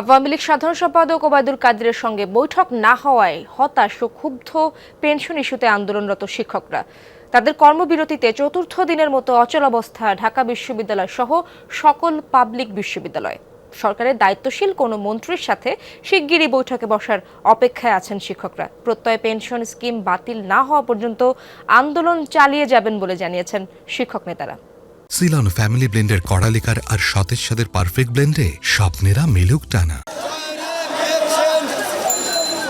আওয়ামী লীগ সাধারণ সম্পাদক ওবায়দুল কাদেরের সঙ্গে বৈঠক না হওয়ায় হতাশ ও ক্ষুব্ধ পেনশন ইস্যুতে আন্দোলনরত শিক্ষকরা। তাদের কর্মবিরতিতে চতুর্থ দিনের মতো অচলাবস্থা ঢাকা বিশ্ববিদ্যালয় সহ সকল পাবলিক বিশ্ববিদ্যালয়। সরকারের দায়িত্বশীল কোনো মন্ত্রীর সাথে শিগগিরই বৈঠকে বসার অপেক্ষায় আছেন শিক্ষকরা। প্রত্যয় পেনশন স্কিম বাতিল না হওয়া পর্যন্ত আন্দোলন চালিয়ে যাবেন বলে জানিয়েছেন শিক্ষক নেতারা। সিলন ফ্যামিলি ব্লেন্ডের কড়ালিকার আর সতেজ সাদের পারফেক্ট ব্লেন্ডে স্বপ্নেরা মেলুক টানা।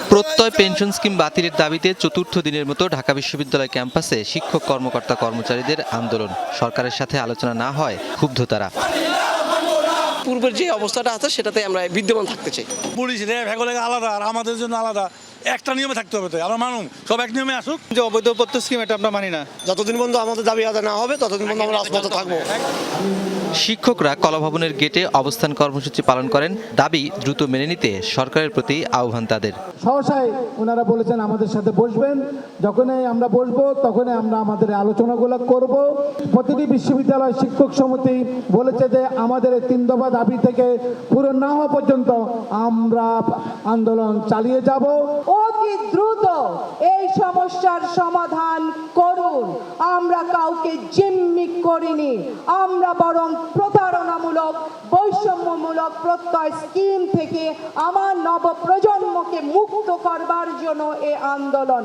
প্রত্যয় পেনশন স্কিম বাতিলের দাবিতে চতুর্থ দিনের মতো ঢাকা বিশ্ববিদ্যালয় ক্যাম্পাসে শিক্ষক কর্মকর্তা কর্মচারীদের আন্দোলন। সরকারের সাথে আলোচনা না হয় ক্ষুব্ধ তারা। পূর্বের যে অবস্থাটা আছে সেটাতে আমরা বিদ্যমান থাকতে চাই। পুলিশ র্যাব আলাদা আর আমাদের জন্য আলাদা। একটা নিয়মে থাকতে হবে তো আমরা মানুষ সব এক নিয়মে আসুক। যে অবৈধ পত্র স্কিম এটা আমরা মানি না। যতদিন পর্যন্ত আমাদের দাবি আদায় না হবে ততদিন পর্যন্ত আমরা রাজপথে থাকব। শিক্ষকরা কলাভবনের গেটে অবস্থান কর্মসূচি পালন করেন। দাবি দ্রুত মেনে নিতে সরকারের প্রতি আহ্বান তাদের। সহসায় ওনারা বলেছেন আমাদের সাথে বসবেন। যখনই আমরা বসবো তখনই আমরা আমাদের আলোচনাগুলো করব। প্রতিটি বিশ্ববিদ্যালয় শিক্ষক সমিতি বলেছে যে আমাদের এই তিন দফা দাবি থেকে পূরণ না হওয়া পর্যন্ত আমরা আন্দোলন চালিয়ে যাব। অতি দ্রুত এই সমস্যার সমাধান করুন। আমরা কাউকে জিম্মি করিনি। আমরা বরং প্রতারণামূলক বৈষম্যমূলক প্রত্যয় স্কিম থেকে আমার নবপ্রজন্মকে মুক্ত করবার জন্য এ আন্দোলন।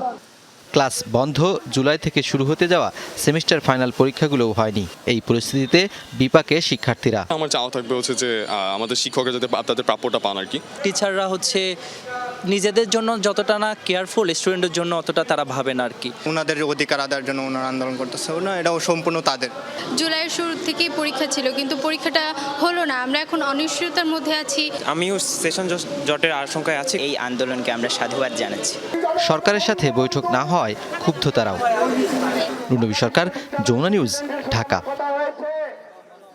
ক্লাস বন্ধ জুলাই থেকে শুরু হতে যাওয়া সেমিস্টার ফাইনাল পরীক্ষাগুলোও হয়নি। এই পরিস্থিতিতে বিপাকে শিক্ষার্থীরা। আমার চাওয়া থাকবে হচ্ছে যে আমাদের শিক্ষকরা যাতে তাদের প্রাপ্যটা পান আর কি। টিচাররা হচ্ছে নিজেদের জন্য যতটা না কেয়ারফুল স্টুডেন্টের জন্য অতটা তারা ভাবেন আর কি ওনাদের অধিকার আদায়ের জন্য ওনারা আন্দোলন করতেছে। না এটাও সম্পূর্ণ তাদের। জুলাইয়ের শুরু থেকেই পরীক্ষা ছিল কিন্তু পরীক্ষাটা হলো না। আমরা এখন অনিশ্চয়তার মধ্যে আছি। আমিও সেশন জটের আশঙ্কায় আছি। এই আন্দোলনকে আমরা সাধুবাদ জানাচ্ছি। সরকারের সাথে বৈঠক না হয় ক্ষুব্ধ তারাও। রুনবী সরকার যমুনা নিউজ ঢাকা।